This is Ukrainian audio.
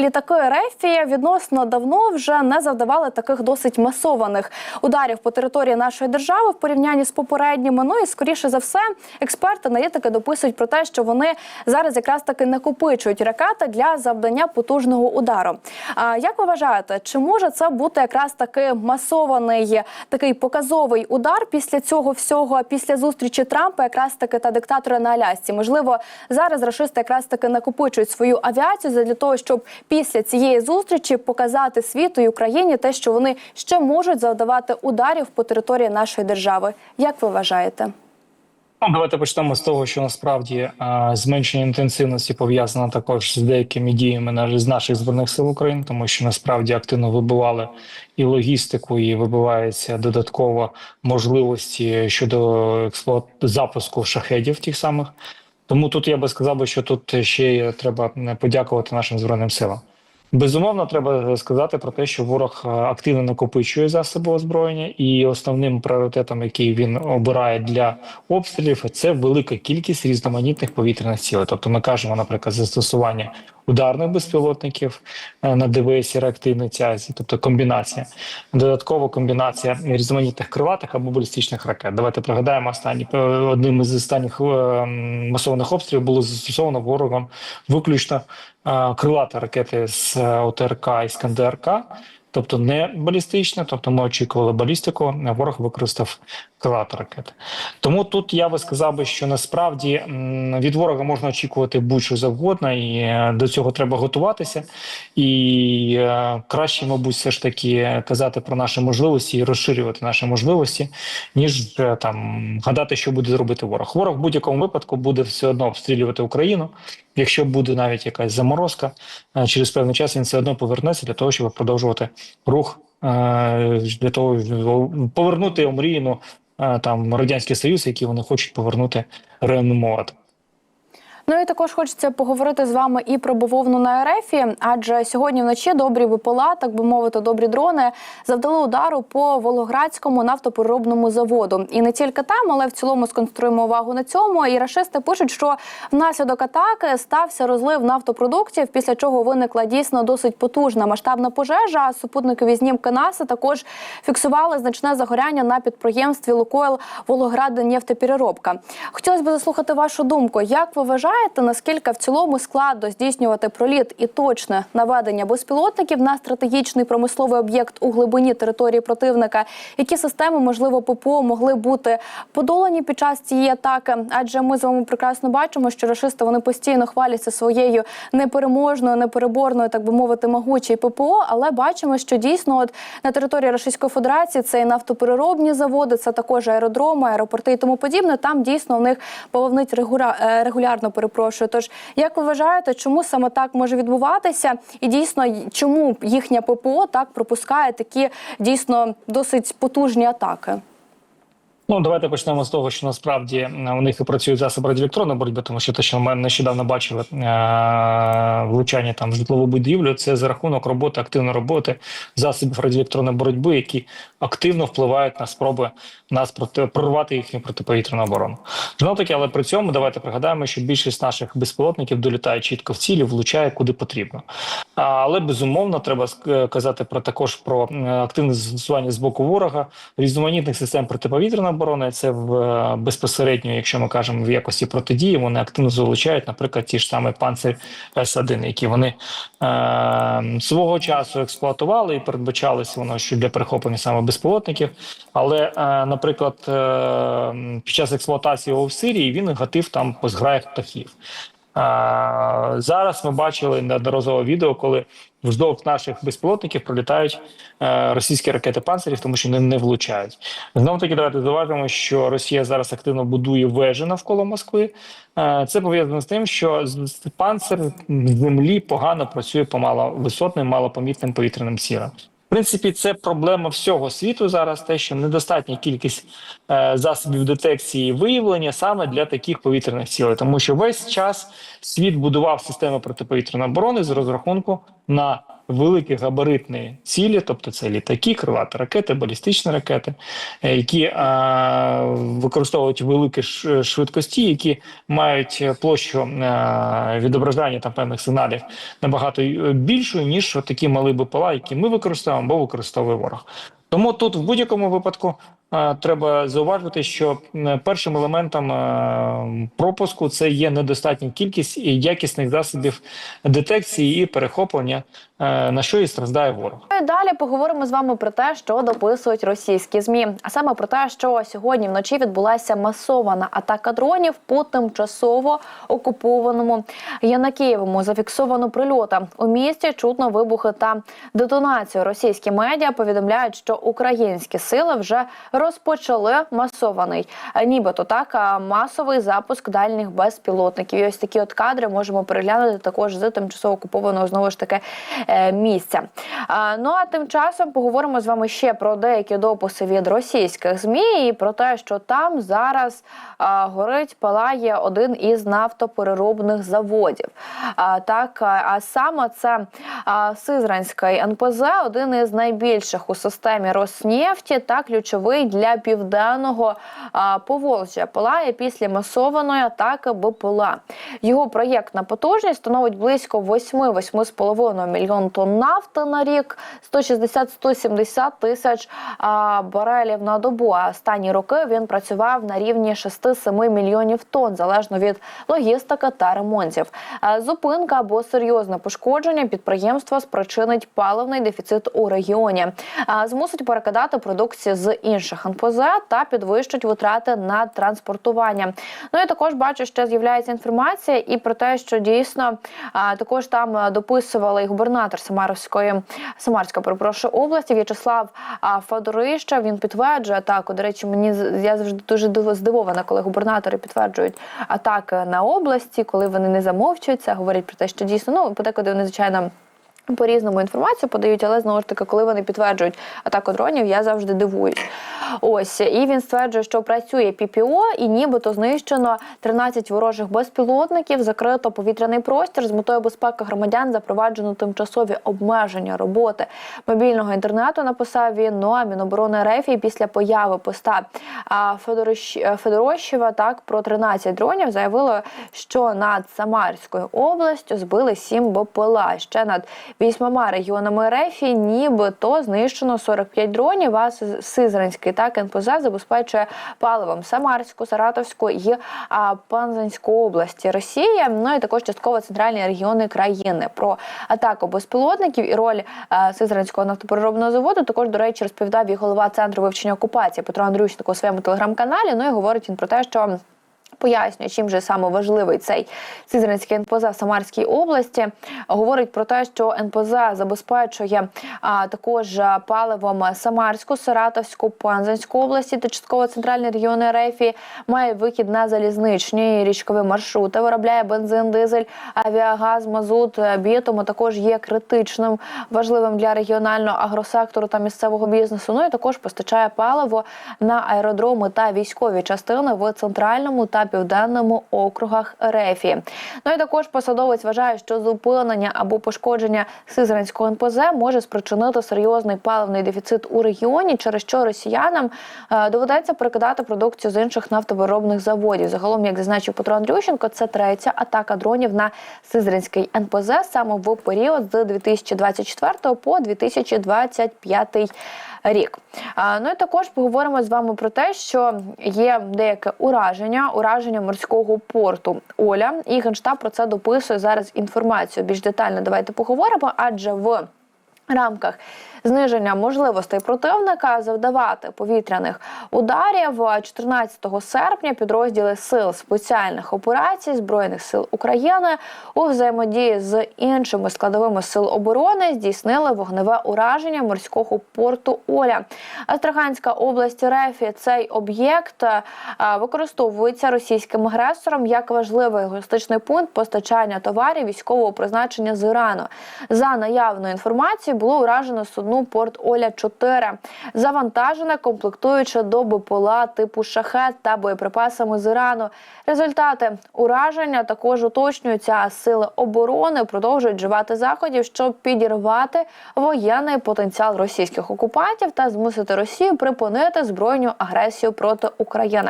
Літаки РФ відносно давно вже не завдавали таких досить масованих ударів по території нашої держави в порівнянні з попередніми. Ну і скоріше за все, експерти аналітики дописують про те, що вони зараз якраз таки накопичують ракети для завдання потужного удару. А як ви вважаєте, чи може це бути якраз таки масований такий показовий удар після цього всього, після зустрічі Трампа, якраз таки та диктатора на Алясці? Можливо, зараз рашисти якраз таки накопичують свою авіацію для того, щоб після цієї зустрічі показати світу і Україні те, що вони ще можуть завдавати ударів по території нашої держави. Як ви вважаєте? Ну, давайте почнемо з того, що насправді а, зменшення інтенсивності пов'язано також з деякими діями з наших збройних сил України, тому що насправді активно вибивали і логістику, і вибиваються додатково можливості щодо експлуат... запуску шахедів тих самих. Тому тут я би сказав би, що тут ще й треба подякувати нашим збройним силам. Безумовно, треба сказати про те, що ворог е, активно накопичує засоби озброєння, і основним пріоритетом, який він обирає для обстрілів, це велика кількість різноманітних повітряних цілей. Тобто, ми кажемо, наприклад, застосування ударних безпілотників е, на ДВС реактивної тязі, тобто комбінація, додаткова комбінація різноманітних крилатих або балістичних ракет. Давайте пригадаємо останні е, одним із останніх е, масованих обстрілів було застосовано ворогом виключно крилата ракети з ОТРК Іскандер-К, тобто не балістична, тобто ми очікували балістику, а ворог використав крилаті ракети. Тому тут я би сказав би, що насправді від ворога можна очікувати будь-що завгодно, і е, до цього треба готуватися. І е, краще, мабуть, все ж таки казати про наші можливості і розширювати наші можливості, ніж е, там гадати, що буде зробити ворог. Ворог в будь-якому випадку буде все одно обстрілювати Україну. Якщо буде навіть якась заморозка, через певний час він все одно повернеться для того, щоб продовжувати рух е, для того, повернути омріяну е, там радянський союз, який вони хочуть повернути реанімувати. Ну і також хочеться поговорити з вами і про бавовну на РФ, адже сьогодні вночі добрі ВПЛА, так би мовити, добрі дрони завдали удару по Волгоградському нафтопереробному заводу. І не тільки там, але в цілому сконцентруємо увагу на цьому. І рашисти пишуть, що внаслідок атаки стався розлив нафтопродуктів, після чого виникла дійсно досить потужна масштабна пожежа. Супутникові знімки НАСА також фіксували значне загоряння на підприємстві Лукойл Волограднефтепереробка. Хотілося б заслухати вашу думку. Як ви вважаєте, наскільки в цілому складно здійснювати проліт і точне наведення безпілотників на стратегічний промисловий об'єкт у глибині території противника? Які системи, можливо, ППО могли бути подолані під час цієї атаки? Адже ми з вами прекрасно бачимо, що рашисти вони постійно хваляться своєю непереможною, непереборною, так би мовити, могучою ППО. Але бачимо, що дійсно от на території Російської Федерації це і нафтопереробні заводи, це також аеродроми, аеропорти і тому подібне. Там дійсно в них пововнить е, регулярно. Перепрошую. Тож як ви вважаєте, чому саме так може відбуватися? І дійсно, чому їхня ППО так пропускає такі дійсно досить потужні атаки? Ну, давайте почнемо з того, що насправді е, у них і працюють засоби радіоелектронної боротьби, тому що те, що ми нещодавно бачили е, влучання там житлову будівлю, це за рахунок роботи, активної роботи засобів радіоелектронної боротьби, які активно впливають на спроби нас проти прорвати їхню протиповітряну оборону. Знову таки, але при цьому давайте пригадаємо, що більшість наших безпілотників долітає чітко в цілі, влучає куди потрібно. Але безумовно треба казати про також про е, активне застосування з боку ворога різноманітних систем протиповітряної оборони. Це в е, безпосередньо, якщо ми кажемо в якості протидії, вони активно залучають, наприклад, ті ж самі панцир С-1, які вони е, свого часу експлуатували і передбачалися воно, що для перехоплення саме безпілотників. Але, е, наприклад, е, під час експлуатації його в Сирії він гатив там по зграях птахів. Зараз ми бачили неодноразове відео, коли вздовж наших безпілотників пролітають е, російські ракети панцирів, тому що вони не влучають. Знову таки, давайте зауважимо, що Росія зараз активно будує вежі навколо Москви. Е, це пов'язано з тим, що панцир землі погано працює по маловисотним, малопомітним повітряним цілям. Принципі, це проблема всього світу зараз. Те, що недостатня кількість е, засобів детекції і виявлення саме для таких повітряних цілей, тому що весь час світ будував систему протиповітряної оборони з розрахунку на великі габаритні цілі, тобто це літаки, крилаті ракети, балістичні ракети, е, які а, використовують великі швидкості, які мають площу а, відображання там певних сигналів набагато більшу, більшою, ніж такі малі БПЛА, які ми використовуємо або використовує ворог. Тому тут в будь-якому випадку е, треба зауважити, що е, першим елементом е, пропуску це є недостатня кількість і якісних засобів детекції і перехоплення, е, на що і страждає ворог. І далі поговоримо з вами про те, що дописують російські змі, а саме про те, що сьогодні вночі відбулася масована атака дронів по тимчасово окупованому Янакієвому. Зафіксовано прильоти у місті. Чутно вибухи та детонацію. Російські медіа повідомляють, що українські сили вже розпочали масований, е, нібито так масовий запуск дальніх безпілотників. І ось такі от кадри можемо переглянути також з тимчасово окупованого знову ж таки е, місця. Ну а тим часом поговоримо з вами ще про деякі дописи від російських змі і про те, що там зараз горить, палає один із нафтопереробних заводів. Так, а саме це Сизранський НПЗ, один із найбільших у системі Роснефті та ключовий для південного Поволжя. Палає після масованої атаки БПЛА. Його проєктна потужність становить близько 8-8,5 мільйон тонн нафти на рік, 160-170 тисяч барелів на добу. А останні роки він працював на рівні 6-7 мільйонів тонн, залежно від логістики та ремонтів. Зупинка або серйозне пошкодження підприємства спричинить паливний дефіцит у регіоні, змусить перекидати продукцію з інших НПЗ та підвищить витрати на транспортування. Ну і також бачу, що з'являється інформація і про те, що дійсно також там дописували і губернатор Самарської Самарська, перепрошую, області В'ячеслав Федорища. Він підтверджує атаку. До речі, мені я завжди дуже див- здивована, коли губернатори підтверджують атаки на області, коли вони не замовчуються, говорять про те, що дійсно ну подекуди вони звичайно. По різному інформацію подають, але знову ж таки, коли вони підтверджують атаку дронів, я завжди дивуюсь. Ось і він стверджує, що працює ППО, і нібито знищено 13 ворожих безпілотників, закрито повітряний простір з метою безпеки громадян. Запроваджено тимчасові обмеження роботи мобільного інтернету. Написав він. Ну а Міноборони РФ і після появи поста Федорощ- Федорощева так про 13 дронів заявило, що над Самарською областю збили 7 БПЛА. Ще над вісьмома регіонами РФ нібито знищено 45 дронів. А Сиз- Сизранський так НПЗ забезпечує паливом Самарську, Саратовську і Панзанську області Росії. Ну і також частково центральні регіони країни. Про атаку безпілотників і роль а, Сизранського нафтопереробного заводу також, до речі, розповідав і голова центру вивчення окупації Петро Андрющенко у своєму телеграм-каналі. Ну і говорить він про те, що. Пояснює, чим же саме важливий цей Сизранський НПЗ в Самарській області. Говорить про те, що НПЗ забезпечує а, також паливом Самарську, Саратовську, Панзанську області та частково центральні регіони РФ. Має вихід на залізничні і річкові маршрути. Виробляє бензин, дизель, авіагаз, мазут, е, бітум. Також є критичним важливим для регіонального агросектору та місцевого бізнесу. Ну і також постачає паливо на аеродроми та військові частини в центральному та південному округах РФ. Ну і також посадовець вважає, що зупинення або пошкодження Сизранського НПЗ може спричинити серйозний паливний дефіцит у регіоні, через що росіянам е, доведеться перекидати продукцію з інших нафтовиробних заводів. Загалом, як зазначив Петро Андрющенко, це третя атака дронів на Сизранський НПЗ саме в період з 2024 по 2025 рік. А, Ну і також поговоримо з вами про те, що є деяке ураження, ураження морського порту Оля. І генштаб про це дописує зараз інформацію. Більш детально давайте поговоримо, адже в рамках зниження можливостей противника завдавати повітряних ударів 14 серпня підрозділи сил спеціальних операцій збройних сил України у взаємодії з іншими складовими сил оборони здійснили вогневе ураження морського порту Оля. Астраханська область РФ цей об'єкт е, використовується російським агресором як важливий логістичний пункт постачання товарів військового призначення з Ірану. За наявною інформацією було уражено судну Порт Оля 4 завантажене комплектуючи до БПЛА типу шахет та боєприпасами з Ірану. Результати ураження також уточнюються. а Сили оборони продовжують вживати заходів, щоб підірвати воєнний потенціал російських окупантів та змусити Росію припинити збройну агресію проти України.